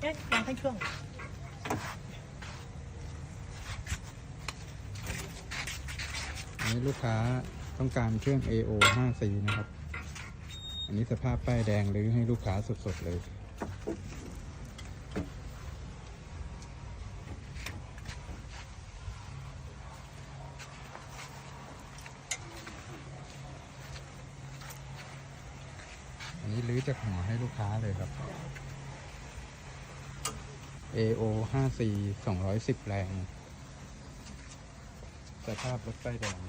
เอ๊ะยังให้ช่วงอันนี้ลูกค้าต้องการเครื่อง AO 5C นะครับ อันนี้สภาพป้ายแดงหรือให้ลูกค้าสดๆเลย อันนี้รื้อจากหัวให้ลูกค้าเลยครับ AO 5 4 210 แรง สภาพรถไฟแดง